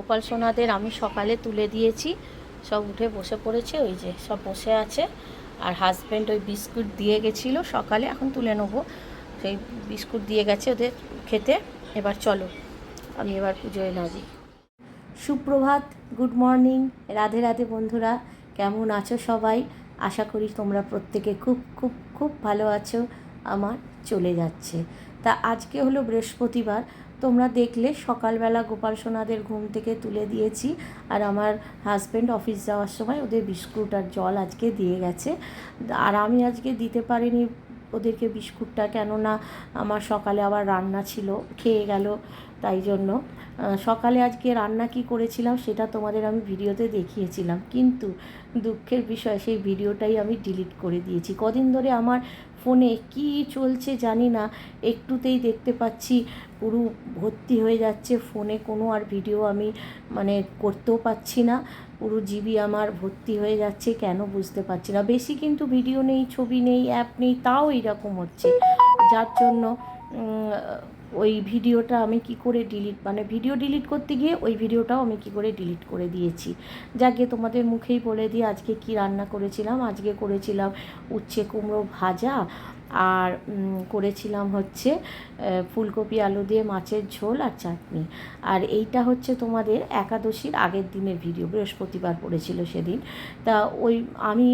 গোপাল সোনাদের আমি সকালে তুলে দিয়েছি। সব উঠে বসে পড়েছে, ওই যে সব বসে আছে। আর হাজব্যান্ড ওই বিস্কুট দিয়ে গেছিল সকালে, এখন তুলে নেব। সেই বিস্কুট দিয়ে গেছে ওদের খেতে। এবার চলো, আমি এবার পুজোয় লাগি সুপ্রভাত গুড মর্নিং রাধে রাধে বন্ধুরা, কেমন আছো সবাই? আশা করি তোমরা প্রত্যেকে খুব খুব খুব ভালো আছো। আমার চলে যাচ্ছে। তা আজকে হলো বৃহস্পতিবার তোমরা দেখলে সকালবেলা গোপাল সোনাদের ঘুম থেকে তুলে দিয়েছি। আর আমার হাজব্যান্ড অফিস যাওয়ার সময় ওদের বিস্কুট আর জল আজকে দিয়ে গেছে। আর আমি আজকে দিতে পারিনি ওদেরকে বিস্কুটটা কেননা আমার সকালে আবার রান্না ছিল, খেয়ে গেল, তাই জন্য। সকালে আজকে রান্না কি করেছিলাম সেটা তোমাদের আমি ভিডিওতে দেখিয়েছিলাম। কিন্তু দুঃখের বিষয়, সেই ভিডিওটাই আমি ডিলিট করে দিয়েছি। কদিন ধরে আমার ফোনে কি চলছে জানি না, একটুতেই দেখতে পাচ্ছি পুরো ভর্তি হয়ে যাচ্ছে, ফোনে কোনো আর ভিডিও আমি মানে করতেও পাচ্ছি না। পুরো জিবি আমার ভর্তি হয়ে যাচ্ছে, কেন বুঝতে পারছি না। বেশি কিন্তু ভিডিও নেই, ছবি নেই অ্যাপ নেই, তাও এইরকম হচ্ছে। যার জন্য ওই ভিডিওটা আমি কি করে ডিলিট মানে ভিডিও ডিলিট করতে গিয়ে ওই ভিডিওটাও আমি কি করে ডিলিট করে দিয়েছি। যাকে তোমাদের মুখেই বলে দিই, আজকে কি রান্না করেছিলাম? আজকে করেছিলাম উচ্ছে কুমড়ো ভাজা আর করেছিলাম হচ্ছে ফুলকপি, আলু দিয়ে মাছের ঝোল আর চাটনি। আর এইটা হচ্ছে তোমাদের একাদশীর আগের দিনের ভিডিও, বৃহস্পতিবার পড়েছিল সেদিন। তা ওই আমি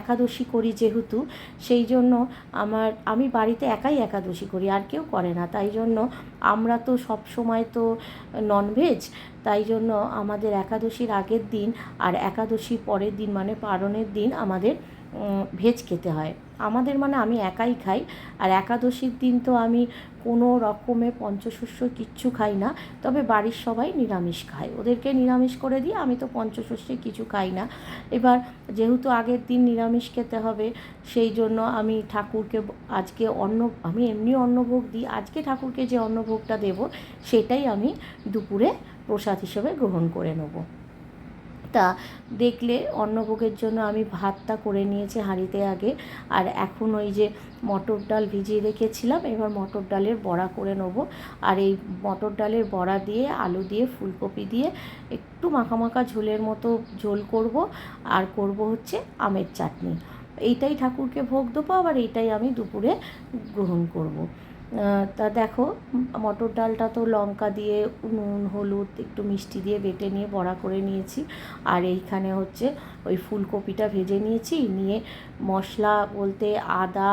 একাদশী করি যেহেতু, সেই জন্য আমার, আমি বাড়িতে একাই একাদশী করি, আর কেউ করে না। তাই জন্য আমরা তো সব সময় তো ননভেজ তাই জন্য আমাদের একাদশীর আগের দিন আর একাদশীর পরের দিন মানে পারণের দিন আমাদের ভেজ খেতে হয়। আমাদের মানে আমি একাই খাই, আর একাদশীর দিন তো আমি কোনো রকমে পঞ্চশস্য কিচ্ছু খাই না, তবে বাড়ির সবাই নিরামিষ খায়। ওদেরকে নিরামিষ করে দিই আমি তো পঞ্চশস্যে কিছু খাই না। এবার যেহেতু আগের দিন নিরামিষ খেতে হবে, সেই জন্য আমি ঠাকুরকে আজকে অন্ন, আমি এমনি অন্নভোগ দিই, আজকে ঠাকুরকে যে অন্নভোগটা দেব, সেটাই আমি দুপুরে প্রসাদ হিসেবে গ্রহণ করে নেব। তা দেখলে অন্নভোগের জন্য আমি ভাতটা করে নিয়েছি হাঁড়িতে আগে। আর এখন ওই যে মটর ডাল ভিজিয়ে রেখেছিলাম, এবার মটর ডালের বড়া করে নেব। আর এই মটর ডালের বড়া দিয়ে, আলু দিয়ে, ফুলকপি দিয়ে একটু মাখা মাখা ঝোলের মতো ঝোল করব। আর করব হচ্ছে আমের চাটনি। এইটাই ঠাকুরকে ভোগ দেবো, আবার এইটাই আমি দুপুরে গ্রহণ করব। তা দেখো, মটর ডালটা তো লঙ্কা দিয়ে, নুন, হলুদ, একটু মিষ্টি দিয়ে বেটে নিয়ে, বড়া করে নিয়েছি। আর এইখানে হচ্ছে ওই ফুলকপিটা ভেজে নিয়েছি। নিয়ে মশলা বলতে আদা,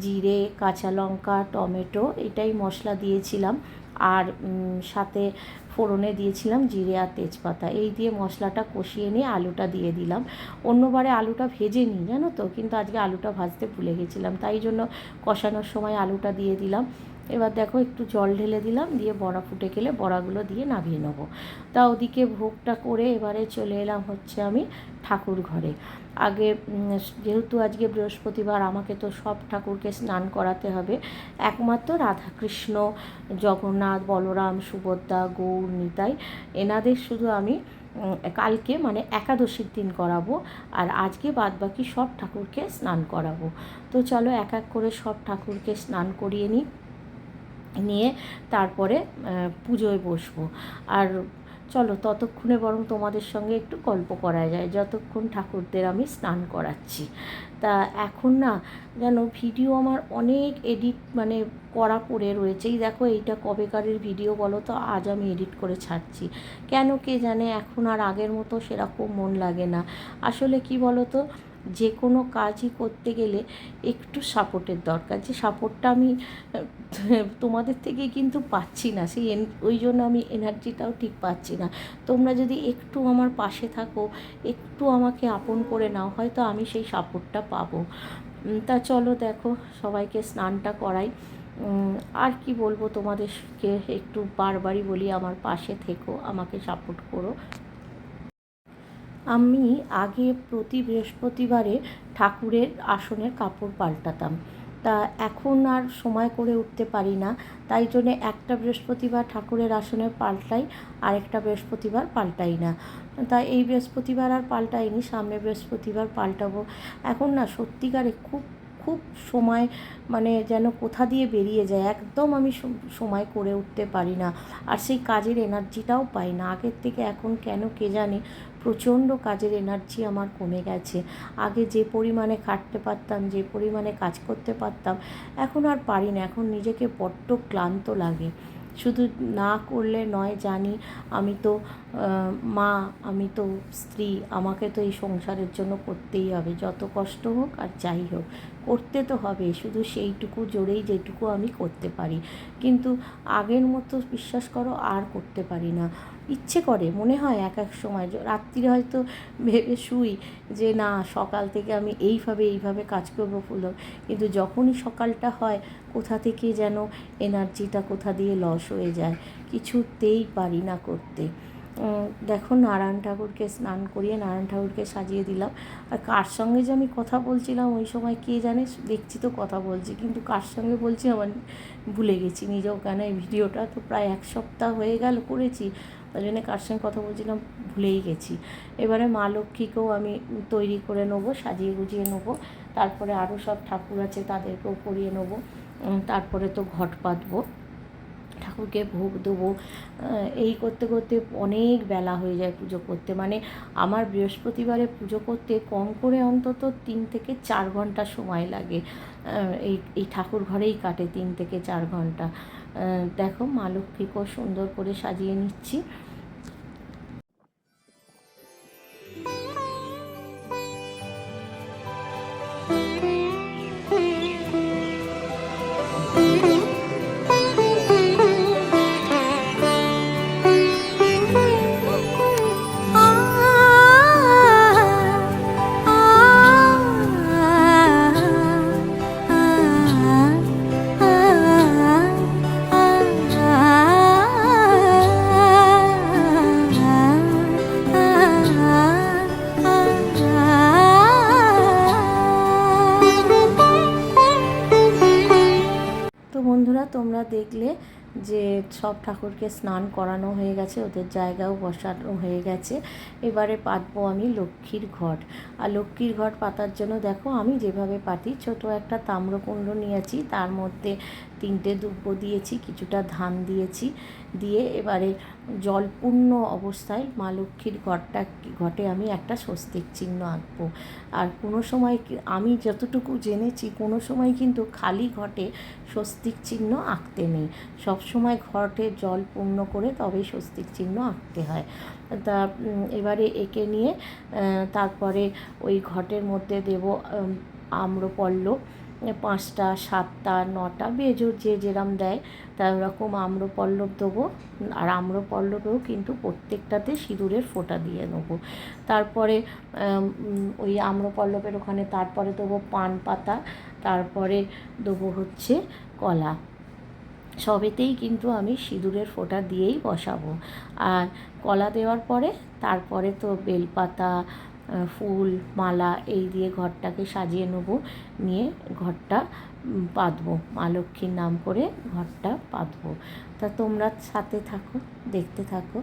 জিরে, কাঁচা লঙ্কা, টমেটো, এটাই মশলা দিয়েছিলাম। আর সাথে ফোড়নে দিয়েছিলাম জিরে আর তেজপাতা। এই দিয়ে মশলাটা কষিয়ে নিয়ে আলুটা দিয়ে দিলাম। অন্যবারে আলুটা ভেজে নিই, জানো তো? কিন্তু আজকে আলুটা ভাজতে ভুলে গেছিলাম। তাই জন্য কষানোর সময় আলুটা দিয়ে দিলাম। এবার দেখো একটু জল ঢেলে দিলাম, দিয়ে বড়া ফুটে গেলে বড়াগুলো দিয়ে নামিয়ে নেব। তা ওদিকে ভোগটা করে এবারে চলে এলাম হচ্ছে আমি ঠাকুর ঘরে। আগে যেহেতু আজকে বৃহস্পতিবার, আমাকে তো সব ঠাকুরকে স্নান করাতে হবে। একমাত্র রাধাকৃষ্ণ, জগন্নাথ, বলরাম, সুভদ্রা, গৌর, নিতাই, এনাদের শুধু আমি কালকে মানে একাদশীর দিন করাবো, আর আজকে বাদবাকি সব ঠাকুরকে স্নান করাবো। তো চলো এক এক করে সব ঠাকুরকে স্নান করিয়ে নিই। নিয়ে তারপরে পুজোয় বসবো। আর চলো ততক্ষণে বরং তোমাদের সঙ্গে একটু গল্প করা যায়। যতক্ষণ ঠাকুরদের আমি স্নান করাচ্ছি। তা এখন না, যেন ভিডিও আমার অনেক এডিট মানে করা পড়ে রয়েছে। এই দেখো এইটা কবেকারের ভিডিও বলো তো, আজ আমি এডিট করে ছাড়ছি। কেন কে জানে, এখন আর আগের মতো সেরকম মন লাগে না। আসলে কি বলো তো যে কোনো কাজই করতে গেলে একটু সাপোর্টের দরকার। যে সাপোর্টটা আমি, তোমাদের থেকে কিন্তু পাচ্ছি না। সেই ওই জন্য আমি এনার্জিটাও ঠিক পাচ্ছি না। তোমরা যদি একটু আমার পাশে থাকো, একটু আমাকে আপন করে নাও, হয়তো আমি সেই সাপোর্টটা পাবো। তা চলো দেখো, সবাইকে স্নানটা করাই। আর কি বলব তোমাদেরকে, একটু বারবারই বলি, আমার পাশে থেকো, আমাকে সাপোর্ট করো। আমি আগে প্রতি বৃহস্পতিবারে ঠাকুরের আসনের কাপড় পাল্টাতাম। তা এখন আর সময় করে উঠতে পারি না। তাই জন্যে একটা বৃহস্পতিবার ঠাকুরের আসনে পাল্টাই, আরেকটা বৃহস্পতিবার পাল্টাই না। তা এই বৃহস্পতিবার আর পাল্টাইনি, সামনে বৃহস্পতিবার পাল্টাবো। এখন না সত্যিকারে খুব খুব সময় মানে যেন কোথা দিয়ে বেরিয়ে যায়, একদম আমি সময় করে উঠতে পারি না। আর সেই কাজের এনার্জিটাও পাই না। আগের থেকে এখন কেন কে জানে প্রচণ্ড কাজের এনার্জি আমার কমে গেছে। আগে যে পরিমাণে খাটতে পারতাম, যে পরিমাণে কাজ করতে পারতাম, এখন আর পারি না। এখন নিজেকে বড্ড ক্লান্ত লাগে। শুধু না করলে নয়, জানি আমি তো মা, আমি তো স্ত্রী, আমাকে তো এই সংসারের জন্য করতেই হবে। যত কষ্ট হোক আর যাই হোক, করতে তো হবে। শুধু সেইটুকু জোরেই যেটুকু আমি করতে পারি। কিন্তু আগের মতো বিশ্বাস করো, আর করতে পারি না। ইচ্ছে করে, মনে হয় এক এক সময়। রাত্রিরে হয়তো ভেবে শুই যে, না, সকাল থেকে আমি এইভাবে এইভাবে কাজ করব ফুলো কিন্তু যখনই সকালটা হয়, কোথা থেকে যেন এনার্জিটা কোথা দিয়ে লস হয়ে যায়, কিছুতেই পারি না করতে। দেখো, নারায়ণ ঠাকুরকে স্নান করিয়ে নারায়ণ ঠাকুরকে সাজিয়ে দিলাম। আর কার সঙ্গে যে আমি কথা বলছিলাম, ওই সময় কে জানে, দেখছি তো কথা বলছি, কিন্তু কার সঙ্গে বলছি আমার ভুলে গেছি। নিজেও কেন এই ভিডিওটা? তো প্রায় এক সপ্তাহ হয়ে গেল করেছি। ওই জন্য কার সঙ্গে কথা বলছিলাম, ভুলেই গেছি। এবারে মা লক্ষ্মীকেও আমি তৈরি করে নেব, সাজিয়ে গুজিয়ে নেব। তারপরে আরও সব ঠাকুর আছে তাদেরকেও করিয়ে নেব। তারপরে তো ঘট পাতবো ঠাকুরকে ভোগ দেবো। এই করতে করতে অনেক বেলা হয়ে যায় পুজো করতে। মানে আমার বৃহস্পতিবারে পুজো করতে কম করে অন্তত তিন থেকে চার ঘণ্টা সময় লাগে। এই এই ঠাকুর ঘরেই কাটে তিন থেকে চার ঘণ্টা। দেখো মা লক্ষ্মীকেও সুন্দর করে সাজিয়ে নিচ্ছি। দেখলে যে সব ঠাকুরকে স্নান করানো হয়ে গেছে, ওদের জায়গাও বসানো হয়ে গেছে। এবারে পাতবো আমি লক্ষ্মীর ঘট। আর লক্ষ্মীর ঘট পাতার জন্য দেখো, আমি যেভাবে পাতি ছোট একটা তাম্রকুণ্ড নিয়েছি, তার মধ্যে তিনটে দুব্ব দিয়েছি, কিছুটা ধান দিয়েছি, দিয়ে এবারে জলপূর্ণ অবস্থায় মা লক্ষ্মীর ঘরটা ঘটে আমি একটা স্বস্তিক চিহ্ন আঁকবো। আর কোনো সময় আমি যতটুকু জেনেছি কোনো সময় কিন্তু খালি ঘটে স্বস্তিক চিহ্ন আঁকতে নেই। সব সময় ঘটে জল পূর্ণ করে তবেই স্বস্তিক চিহ্ন আঁকতে হয়। তা এবারে এঁকে নিয়ে তারপরে ওই ঘটের মধ্যে দেব আম্রপল্লব পাঁচটা, সাতটা, নটা, বেজোর যে যেরম দেয় তা ওরকম আম্রপল্লব দেবো। আর আম্রপল্লবেও কিন্তু প্রত্যেকটাতে সিঁদুরের ফোঁটা দিয়ে নেব। তারপরে ওই আম্রপল্লবের ওখানে তারপরে দেবো পান পাতা, তারপরে দেবো হচ্ছে কলা। সবেতেই কিন্তু আমি সিঁদুরের ফোঁটা দিয়েই বসাবো। আর কলা দেওয়ার পরে, তারপরে তো বেলপাতা ফুল, মালা এই দিয়ে ঘরটাকে সাজিয়ে নেব। নিয়ে ঘরটা পাতবো। মা লক্ষ্মীর নাম করে ঘরটা পাতবো। তা তোমরা সাথে থাকো, দেখতে থাকো।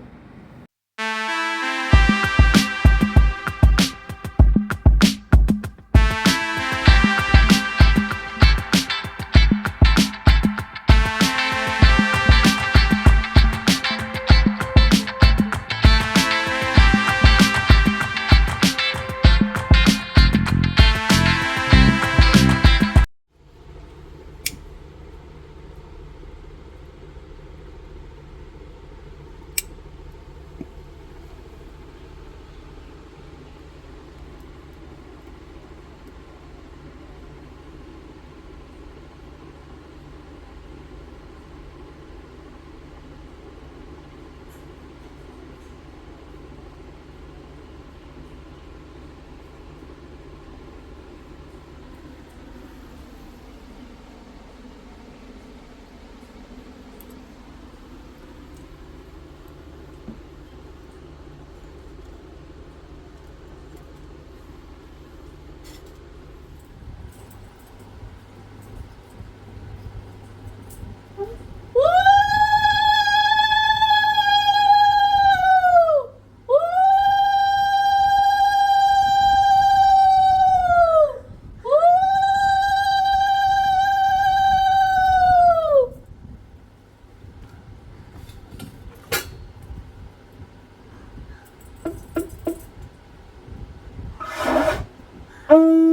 嗯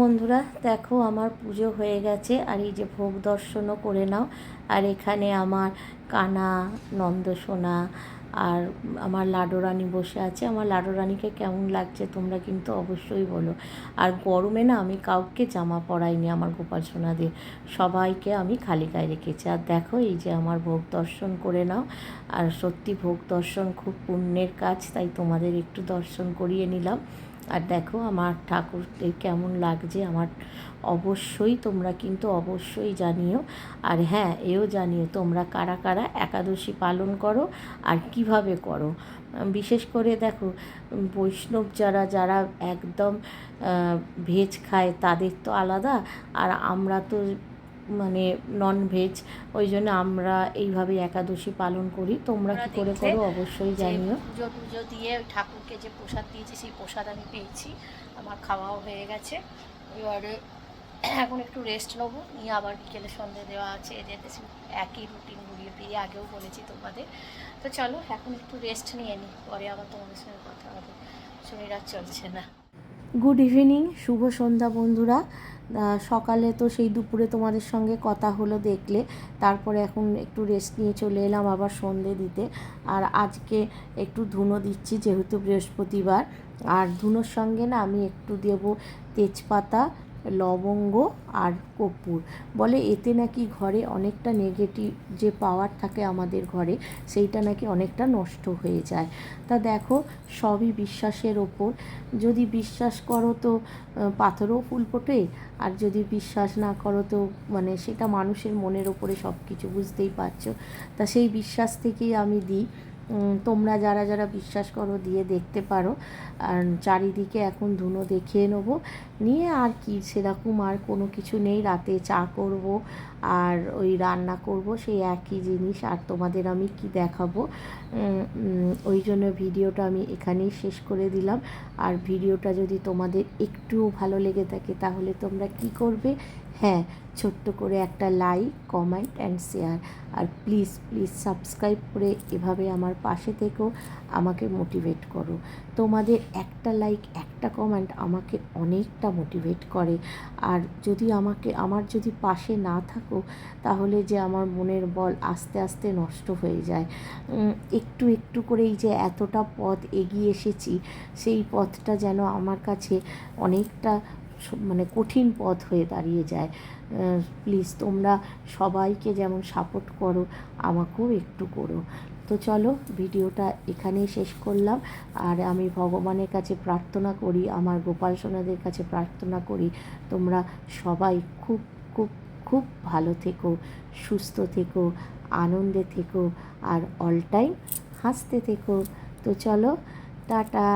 বন্ধুরা, দেখো আমার পুজো হয়ে গেছে। আর এই যে ভোগ দর্শনও করে নাও। আর এখানে আমার কানা, নন্দসোনা আর আমার লাডোরানি বসে আছে। আমার লাডোরানিকে কেমন লাগছে তোমরা কিন্তু অবশ্যই বলো। আর গরমে না আমি কাউকে জামা পরাইনি আমার গোপাল সোনাদের। সবাইকে আমি খালি গায়ে রেখেছি। আর দেখো এই যে আমার ভোগ দর্শন করে নাও। আর সত্যি ভোগ দর্শন খুব পুণ্যের কাজ, তাই তোমাদের একটু দর্শন করিয়ে নিলাম। আর দেখো আমার ঠাকুরকে কেমন লাগছে, আমার অবশ্যই তোমরা কিন্তু অবশ্যই জানিও। আর হ্যাঁ এও জানিও তোমরা কারা কারা একাদশী পালন করো আর কীভাবে করো। বিশেষ করে দেখো, বৈষ্ণব যারা যারা একদম ভেজ খায় তাদের তো আলাদা। আর আমরা তো মানে নন ভেজ ওই জন্য আমরা এইভাবে একাদশী পালন করি। তোমরা কি করে করো অবশ্যই জানিও। পুজো টুজো দিয়ে ঠাকুরকে যে প্রসাদ দিয়েছি সেই প্রসাদ আমি পেয়েছি। আমার খাওয়াও হয়ে গেছে। এবারে এখন একটু রেস্ট নেব। নিয়ে আবার বিকেলে সন্ধে দেওয়া আছে। এদের একই রুটিন ঘুরিয়ে ফিরিয়ে আগেও বলেছি তোমাদের। তো চলো এখন একটু রেস্ট নিয়ে নিই পরে আবার তোমাদের সঙ্গে কথা হবে। শরীর আর চলছে না। গুড ইভিনিং শুভ সন্ধ্যা বন্ধুরা। সকালে তো সেই দুপুরে তোমাদের সঙ্গে কথা হলো দেখলে। তারপরে এখন একটু রেস্ট নিয়ে চলে এলাম আবার সন্ধে দিতে। আর আজকে একটু ধুনো দিচ্ছি যেহেতু বৃহস্পতিবার। আর ধুনোর সঙ্গে না আমি একটু দেব তেজপাতা লবঙ্গ আর কর্পূর। বলে এতে নাকি ঘরে অনেকটা নেগেটিভ যে পাওয়ার থাকে আমাদের ঘরে, সেইটা নাকি অনেকটা নষ্ট হয়ে যায়। তা দেখো, সবই বিশ্বাসের ওপর। যদি বিশ্বাস করো তো পাথরও ফুল ফোটে, আর যদি বিশ্বাস না করো তো মানে সেটা মানুষের মনের ওপরে সব কিছু বুঝতেই পারছ? তা সেই বিশ্বাস থেকেই আমি দিই। তোমরা যারা যারা বিশ্বাস করো দিয়ে দেখতে পারো। আর চারিদিকে এখন ধুনো দেখিয়ে নেব। নিয়ে আর কি, সেরকম আর কোনো কিছু নেই। রাতে চা করব আর ওই রান্না করব, সেই একই জিনিস। আর তোমাদের আমি কি দেখাবো? ওই জন্য ভিডিওটা আমি এখানেই শেষ করে দিলাম। আর ভিডিওটা যদি তোমাদের একটুও ভালো লেগে থাকে, তাহলে তোমরা কি করবে? হ্যাঁ ছোট্ট করে একটা লাইক কমেন্ট অ্যান্ড শেয়ার আর প্লিজ প্লিজ সাবস্ক্রাইব করে এভাবে আমার পাশে থেকেও আমাকে মোটিভেট করো। তোমাদের একটা লাইক একটা কমেন্ট আমাকে অনেকটা মোটিভেট করে। আর যদি আমাকে, আমার যদি পাশে না থাকো, তাহলে যে আমার মনের বল আস্তে আস্তে নষ্ট হয়ে যায়। একটু একটু করেই যে এতটা পথ এগিয়ে এসেছি, সেই পথটা যেন আমার কাছে অনেকটা মানে কঠিন পথ হয়ে দাঁড়িয়ে যায়। প্লিজ তোমরা সবাইকে যেমন সাপোর্ট করো, আমাকেও একটু করো। তো চলো, ভিডিওটা এখানেই শেষ করলাম। আর আমি ভগবানের কাছে প্রার্থনা করি, আমার গোপাল সোনাদের কাছে প্রার্থনা করি, তোমরা সবাই খুব খুব খুব ভালো থেকো, সুস্থ থেকো, আনন্দে থেকো, আর অল টাইম হাসতে থেকো। তো চলো, টাটা।